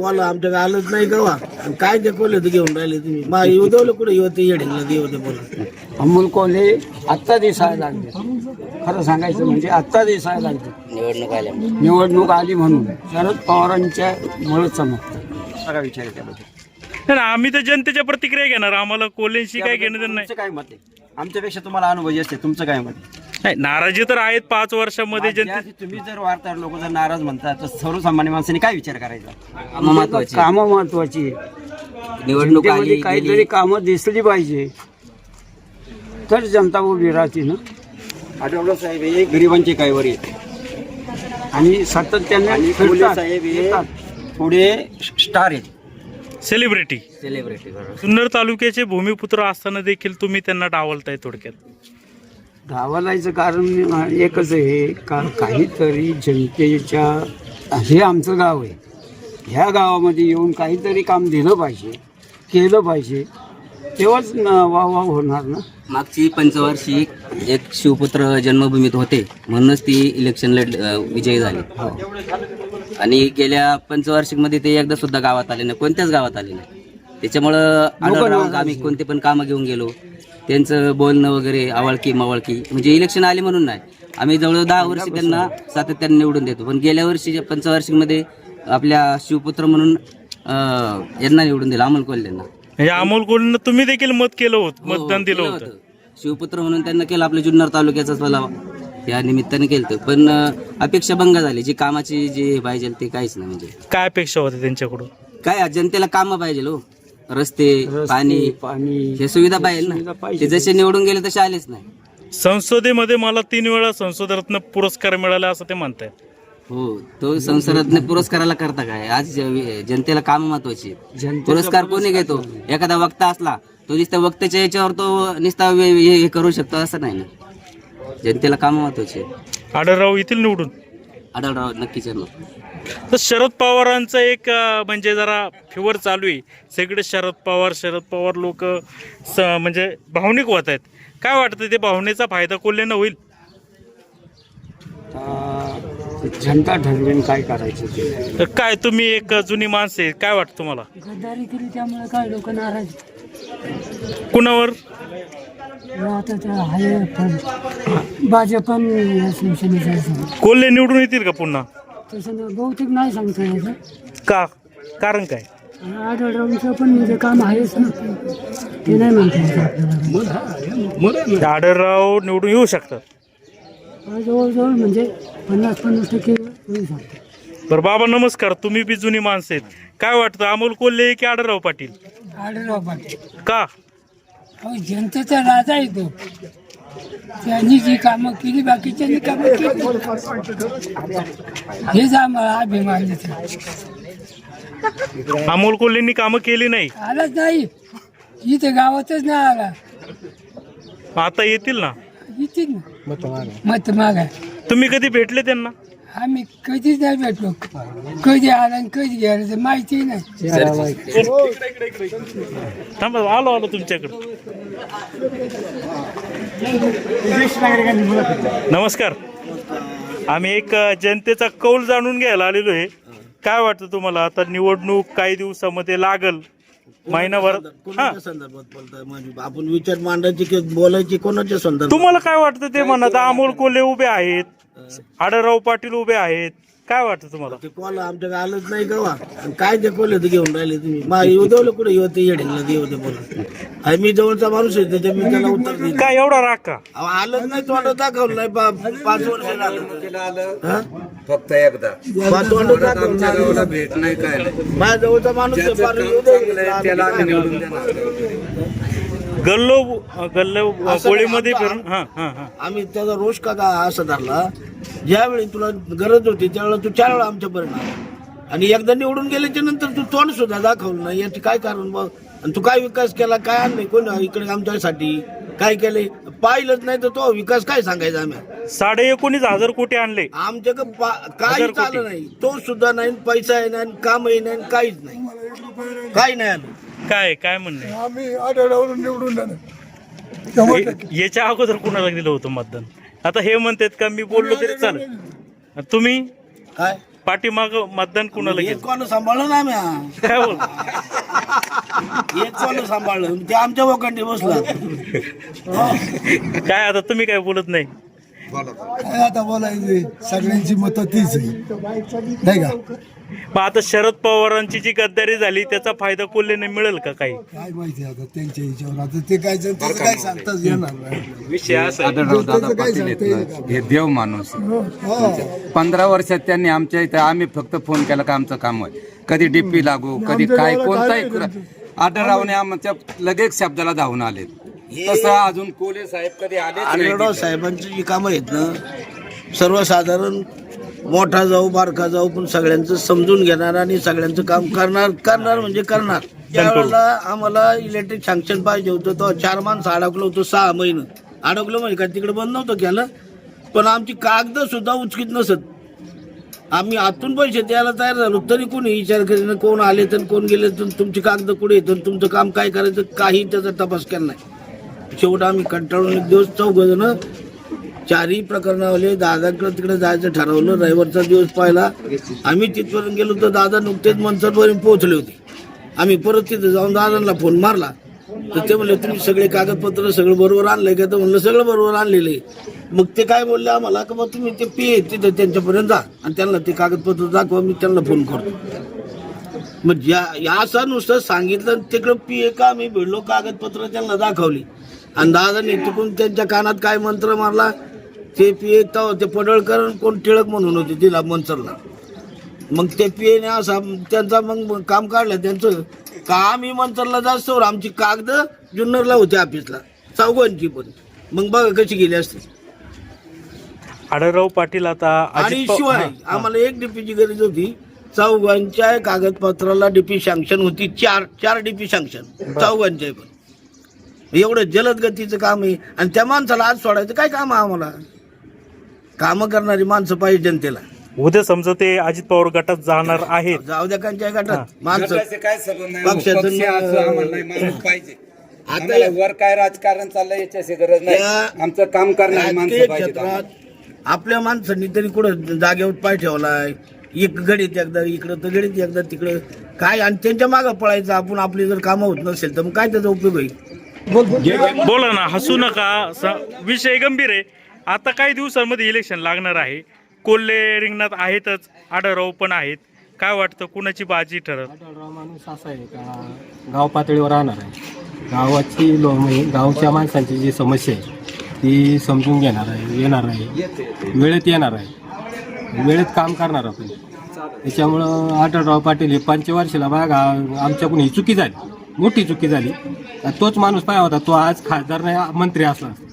Call आमच्या आलंच नाही गवा आणि काय ते कोले तर घेऊन राहिले तुम्ही? मा येऊ देवलं कुठे? येऊ ते येडीला देऊ ते बोला. अमोल कोल्हे आत्ता दिसायला लागले. खरं सांगायचं म्हणजे आत्ता दिसायला लागले. निवडणूक आल्या. निवडणूक आली म्हणून. शरद पवारांच्या मुळे चमकतं काय विचार त्याबद्दल नाही, आम्ही तर जनतेच्या प्रतिक्रिया घेणार. आम्हाला कोल्हेंशी काय घेणं देणं नाही. तुमचं काय मत आहे? आमच्यापेक्षा तुम्हाला अनुभव असते. तुमचं काय मत आहे? नाही नाराजी तर आहेत पाच वर्षामध्ये जनते तुम्ही जर वार्ताहर लोक जर नाराज म्हणतात तर सर्वसामान्य माणसाने काय विचार करायचा? कामं महत्त्वाची. कामं महत्वाची. निवडणूक जनतेमध्ये काहीतरी गेली. कामं दिसली पाहिजे. तर जनता उभी राहते ना. आठवडा साहेब हे गरिबांचे कायवर येते आणि सातत्याने फिरतात, साहेब हे- येतात. पुढे स्टार आहेत. सेलिब्रिटी सेलिब्रिटी बरोबर. जुन्नर तालुक्याचे भूमिपुत्र असताना देखील तुम्ही त्यांना डावलताय थोडक्यात. धावालायचं कारण एकच आहे का काहीतरी जनतेच्या हे आमचं गाव आहे. ह्या गावामध्ये येऊन काहीतरी काम दिलं पाहिजे केलं पाहिजे. तेव्हाच वाह वाह होणार ना? मागची पंचवार्षिक एक शिवपुत्र जन्मभूमीत होते म्हणूनच ती इलेक्शन लढ विजयी झाली. आणि गेल्या पंचवार्षिकमध्ये ते एकदा सुद्धा गावात आले नाही कोणत्याच गावात आले नाही. त्याच्यामुळं आम्ही कोणते पण कामं घेऊन गेलो. त्यांचं बोलणं वगैरे आवळकी मवळकी म्हणजे इलेक्शन आले म्हणून नाही. आम्ही जवळ दहा वर्षी त्यांना सातत्याने निवडून देतो. पण गेल्या वर्षी पंचवार्षिकमध्ये आपल्या शिवपुत्र म्हणून अं, यांना निवडून दिलं अमोल कोल्हेंना. म्हणजे अमोल कोल्हेंना तुम्ही देखील मत केलं होतं हो, मतदान दिलं केलं होतं. शिवपुत्र म्हणून त्यांना केलं आपल्या जुन्नर तालुक्याचाच मला या निमित्ताने केलं पण अं, अपेक्षा भंग झाली. जी कामाची जी पाहिजे ते काहीच नाही म्हणजे. काय अपेक्षा होत्या त्यांच्याकडून? काय जनतेला कामं पाहिजे हो. रस्ते पाणी पाणी हे सुविधा पाहिजे ना. ते जसे निवडून गेले तसे आलेच नाही. संसदेमध्ये मला तीन वेळा संसदरत्न पुरस्कार मिळाला असं ते म्हणतायत. हो तो संसदातने पुरस्काराला करता काय? आज ज- जनतेला काम महत्वाची आहेत. पुरस्कार कोणी घेतो? एखादा वक्ता असला तो नुसत्या वक्त्याच्या याच्यावर तो नुसता वे- हे हे करू शकतो असं नाही ना. जनतेला काम महत्वाची आहेत. आढळराव येथील निवडून. आढळराव नक्कीच येणार. तर शरद पवारांचं एक म्हणजे जरा फिवर चालू आहे. सगळे शरद पवार शरद पवार लोक म्हणजे भावनिक होत आहेत. काय वाटतं ते भावनेचा फायदा कोल्हेनं होईल? जनता ठरवेन काय करायचं ते. तर काय तुम्ही एक जुनी माणसं आहे. काय वाटतं तुम्हाला? गद्दारी केली त्यामुळे काय लोक नाराज कुणावर? आता पण शिवसेनेचं असेल. कोल्हे निवडून येतील का पुन्हा? तसं बहुतेक नाही सांगता याचं का? कारण काय? आढळरावांचं पण म्हणजे काम आहेच ना. ते नाही म्हणता येत. आपल्याला आढळराव निवडून येऊ शकतात. आज जवळजवळ म्हणजे पन्नास पन्नास टक्के होऊ शकतो बरं बाबा नमस्कार. तुम्ही बी जुनी माणसं आहेत. काय वाटतं? अमोल कोल्हे की आढळराव पाटील? आढळराव पाटील. का? अहो जनतेचा राजा येतो त्यांनी जी कामं केली बाकीच्यांनी कामं केली. हेच आम्हाला अभिमान देतो. अमोल कोल्हेंनी कामं केली नाही. आलाच नाही. इथे गावातच नाही आला. आता येतील ना? येतील ना. मत मागा तुम्ही कधी भेटले त्यांना? आम्ही कधीच नाही भेटलो. कधी आला आणि कधी गेला तर माहिती नाही थांबा आलो आलो तुमच्याकडे. नमस्कार. आम्ही एक अ, जनतेचा कौल जाणून घ्यायला आलेलो आहे. काय वाटतं तुम्हाला? आता निवडणूक काही दिवसामध्ये लागल. महिनाभर हा. कोणाच्या संदर्भात बोलताय म्हणजे? आपण विचार मांडायची की बोलायची कोणाच्या संदर्भात? तुम्हाला काय वाटतं ते म्हणत अमोल कोल्हे उभे आहेत आढळराव पाटील उभे आहेत काय वाटतं तुम्हाला? ते कॉल आमच्या आलंच नाही गवा आणि काय ते कोले तर घेऊन राहिले तुम्ही? मा येऊ देवलं कुठे येऊ ते येडीला देऊ ते बोला. आणि मी जवळचा माणूस आहे त्याच्या मी त्याला उत्तर देईन. काय एवढा राग का? अहो, आलंच नाही तोंड दाखवलं नाही पा- पाच वर्ष झालं. हा? फक्त एकदा. आमच्या नाही. गावाला भेट नाही काय नाही. माझ्या जवळचा माणूस आहे, ज्याचं फार काम येऊ दे. चांगलं आहे त्याला आम्ही निवडून देणार गल्लो गल्लो गोळीमध्ये फिरून हा हा हा. आम्ही त्याचा रोष का का असा धरला? ज्यावेळी तुला गरज होती त्यावेळेला तू चार वेळा आमच्यापर्यंत आला. आणि एकदा निवडून गेल्याच्यानंतर तू तोंड सुद्धा दाखवलं नाही. याचे काय कारण मग? आणि तू काय विकास केला? काय आणले कोण इकडे आमच्यासाठी? काय केले पाहिलंच नाही तर तो विकास काय सांगायचा आम्ही साडे एकोणीस हजार कोटी आणले. आमच्याकडे काही. आलं नाही. तो सुद्धा नाही पैसा आहे नाही कामही नाही काहीच नाही. काही नाही आलं. काय काय म्हणणं? आहे? आम्ही आढळावरून निवडून हे- याच्या अगोदर कुणाला दिलं होतं मतदान? आता हे म्हणतात का मी बोललो तरी चालेल. तुम्ही? काय? पाठीमाग मतदान कुणाला एक कोण सांभाळलं ना आम्ही? काय बोल एक कोण सांभाळलं? ते आमच्या लोकांनी बसला. काय आता तुम्ही काय बोलत नाही? काय आता बोलायचे सगळ्यांची मतं तीच आहे. नाही का? मग आता शरद पवारांची जी गद्दारी झाली त्याचा फायदा कोल्हेने मिळेल का काही? काय माहिती आता त्यांच्या हिच्यावर आता ते काय जनतेचं काय सांगताच येणार नाही. विषय असा आहे. आढळराव दादा जनतेचं काय पाटील आहेत सांगता येईल ना, का? हे देव माणूस हा. पंधरा वर्षात त्यांनी आमच्या इथं आम्ही फक्त फोन केला का आमचं काम होय कधी डीपी लागू कधी आमच्या काय गावाला कोणताही नाही आमच्या लगेच शब्दाला धावून आले तसं अजून कोले साहेब कधी आले साहेबांची जी कामं आहेत ना सर्वसाधारण मोठा जाऊ बारका जाऊ पण सगळ्यांचं समजून घेणार आणि सगळ्यांचं काम करणार करणार म्हणजे करणार. त्यावेळेला आम्हाला इलेक्ट्रिक सँक्शन पाहिजे होतं तो चार माणसं अडकलो होतो सहा महिने. अडकलो म्हणजे काय तिकडे बंद नव्हतं केलं पण आमची कागद सुद्धा उचकीत नसत. आम्ही आतून पैसे द्यायला तयार झालो तरी कोणी विचार करीन कोण आले तर कोण गेले तर तुमची कागद कुठे येतं तुमचं काम काय करायचं काही त्याचा तपास केला नाही. शेवट आम्ही कंटाळून एक दिवस चौघजण चारही प्रकरणावले दादाकडे तिकडे जायचं ठरवलं रविवारचा दिवस पाहिला. आम्ही तिथपर्यंत गेलो तर दादा नुकतेच मनसरपर्यंत पोहोचले होते. आम्ही परत तिथे जाऊन दादांना फोन मारला. तर ते म्हणले तुम्ही सगळे कागदपत्र सगळं बरोबर आणलंय का? तर म्हणलं सगळं बरोबर आणलेलं आहे. मग ते काय बोलले आम्हाला का मग तुम्ही ते पी तिथे त्यांच्यापर्यंत जा आणि त्यांना ते कागदपत्र दाखवा मी त्यांना फोन करतो. मग या या असं नुसतं सांगितलं तिकडं पी का आम्ही भिडलो कागदपत्र त्यांना दाखवली. आणि दादाने तिकडून त्यांच्या कानात काय मंत्र मारला ते पी ते पडळकर कोण टिळक म्हणून होते तिला मंचरला मग ते पीएने असा त्यांचा मग काम काढलं त्यांचं का आम्ही मंचरला जास्त आमची कागद जुन्नरला होती ऑफिसला चौघांची पण. मग बघा कशी गेली असते. आढळराव पाटील आता आणि शिवाय. आम्हाला एक डीपीची गरज होती चौघांच्या कागदपत्राला डीपी सँक्शन होती चार चार डीपी सँक्शन चौघांच्या पण. एवढं जलद गतीचं काम आहे. आणि त्या माणसाला आज सोडायचं काय काम आहे आम्हाला? कामं करणारी माणसं पाहिजे जनतेला. उद्या समजा ते अजित पवार गटात जाणार आहेत. जाऊ द्या कांच्या गटात. माणसं काय संबंध नाही पक्षाचं पक्ष असं आम्हाला नाही, माणूस पाहिजे. आता वर काय राजकारण चाललंय याच्याशी गरज नाही. आमचं काम करणारी राजकीय माणसं पाहिजे क्षेत्रात आपल्या माणसांनी तरी कुठं जागेवर पाय ठेवलाय? एक गडीत एकदा इकडं तर गडीत एकदा तिकडं काय? आणि त्यांच्या मागं पळायचं आपण आपली जर कामं होत नसेल तर मग काय त्याचा उपयोग होईल बोला ना हसू नका. स- विषय गंभीर आहे. आता काही दिवसांमध्ये इलेक्शन लागणार आहे. कोल्हे रिंगणात आहेतच आढळराव पण आहेत. काय वाटतं कुणाची बाजी ठरत आढळराव माणूस असा आहे का गाव पातळीवर राहणार आहे. गावाची लो म्हणजे गावच्या माणसांची जी समस्या आहे ती समजून घेणार आहे येणार आहे. वेळेत येणार आहे. वेळेत काम करणार आपण. त्याच्यामुळं आढळराव पाटील हे पंचवार्षिला बघा आमच्याकडून ही चुकी झाली. मोठी चुकी झाली तोच माणूस पाहिजे होता तो आज खासदार नाही मंत्री असला असता.